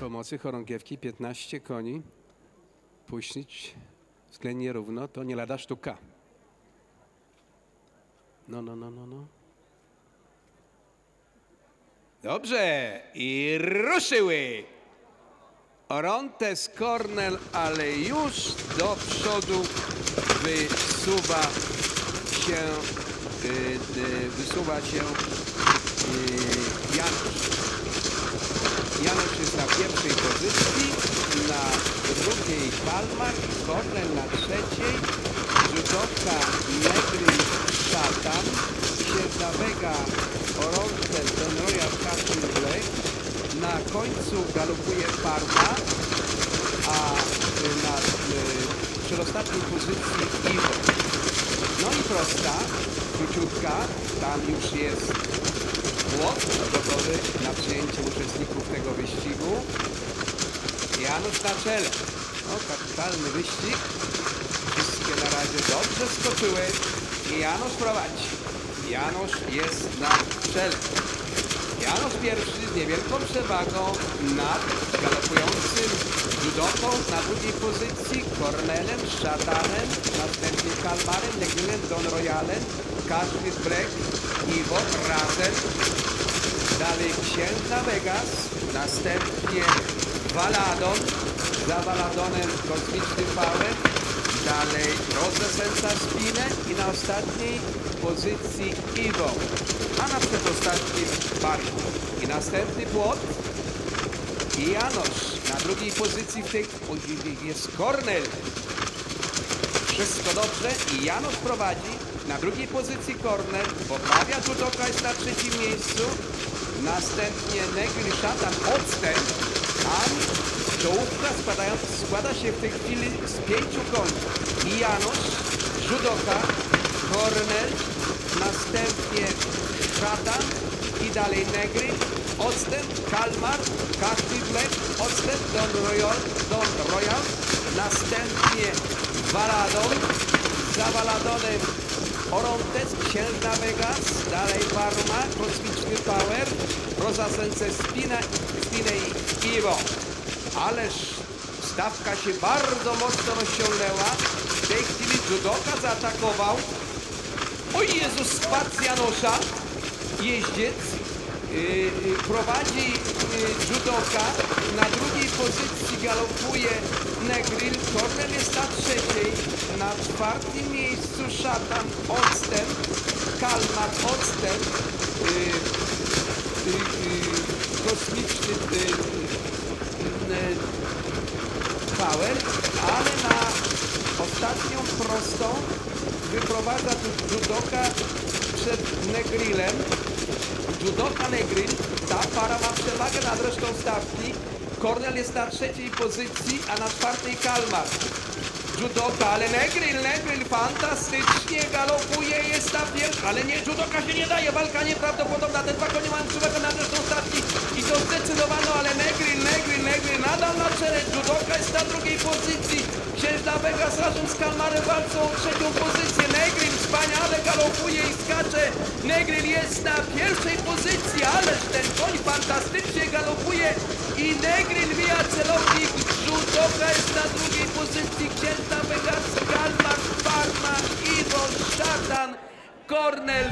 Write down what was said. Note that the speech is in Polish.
pomocy chorągiewki 15 koni puścić względnie równo, to nie lada sztuka. No, no, no, no, no. Dobrze. I ruszyły. Orontes Cornel, ale już do przodu wysuwa się, y, y, wysuwa się y, Janusz. Janusz jest na pierwszej pozycji, na drugiej Palmar, Kornel na trzeciej, Żydowka, Negry, Szatan, Księżna Vega, Oronce, Don Royal Captain Black, na końcu galopuje Parma, a na y, przedostatniej pozycji Iwo. No i prosta, króciutka, tam już jest Płot gotowy Janusz na czele. O, kapitalny wyścig. Wszystkie na razie dobrze skoczyły. I Janusz prowadzi. Janusz jest na czele. Janusz pierwszy z niewielką przewagą nad galopującym judoką na drugiej pozycji, Kornelem, Szatanem, następnie Kalmarem, Negrylem, Don Royalem, Kaszmir Black, Iwo razem, dalej Księżna Vegas, następnie Valadon, za Valadonem Kosmiczny Power, dalej Rosa Senza Spinę i na ostatniej pozycji Iwo, a na przedostatnim Barku. I następny płot i Janosz. Na drugiej pozycji w tej jest Kornel. Wszystko dobrze i Janosz prowadzi. Na drugiej pozycji Kornel. Poprawia Judoka jest na trzecim miejscu. Następnie Negri Szatan odstęp. Czołówka składając, składa się w tej chwili z pięciu koni. I Janosz, Judoka, Kornel, następnie Szatan i dalej Negri, odstęp, Kalmar, Kasty Black, odstęp, Don Royal, Don Royal, następnie Valadon, za Valadonem Orontes, Księżna Vegas, dalej Parma, Kosmiczny Power, Rosa Sence Spina, Spinę i Iwo. Ależ stawka się bardzo mocno rozciągnęła. W tej chwili Judoka zaatakował. O Jezus, spadł Janosza, jeździec. Yy, prowadzi yy, judoka, na drugiej pozycji galopuje Negril, Kornel jest na trzeciej, na czwartym miejscu Szatan, odstęp, Kalmar, odstęp, yy, yy, kosmiczny yy, Power, ale na ostatnią prostą wyprowadza tu judoka przed Negrilem. Judoka Negril, ta para ma przewagę nad resztą stawki. Kornel jest na trzeciej pozycji, a na czwartej Kalmar. Judoka, ale Negril, Negril fantastycznie galopuje, jest na pierwszy, ale nie, Judoka się nie daje, walka nieprawdopodobna, te dwa konie mają przewagę nad resztą stawki i to zdecydowano, ale Negril, Negril, Negril nadal na czele, Judoka jest na drugiej pozycji, Księżna Vegas razem z Kalmarem walczą o trzecią pozycję, Negril wspaniale galopuje i skacze, Negril jest na pierwszej pozycji, ależ ten koń fantastycznie galopuje i Judoka jest na pozycji, Księżna Vegas, Kalmar, Parma, Iwo, Szatan, Kornel,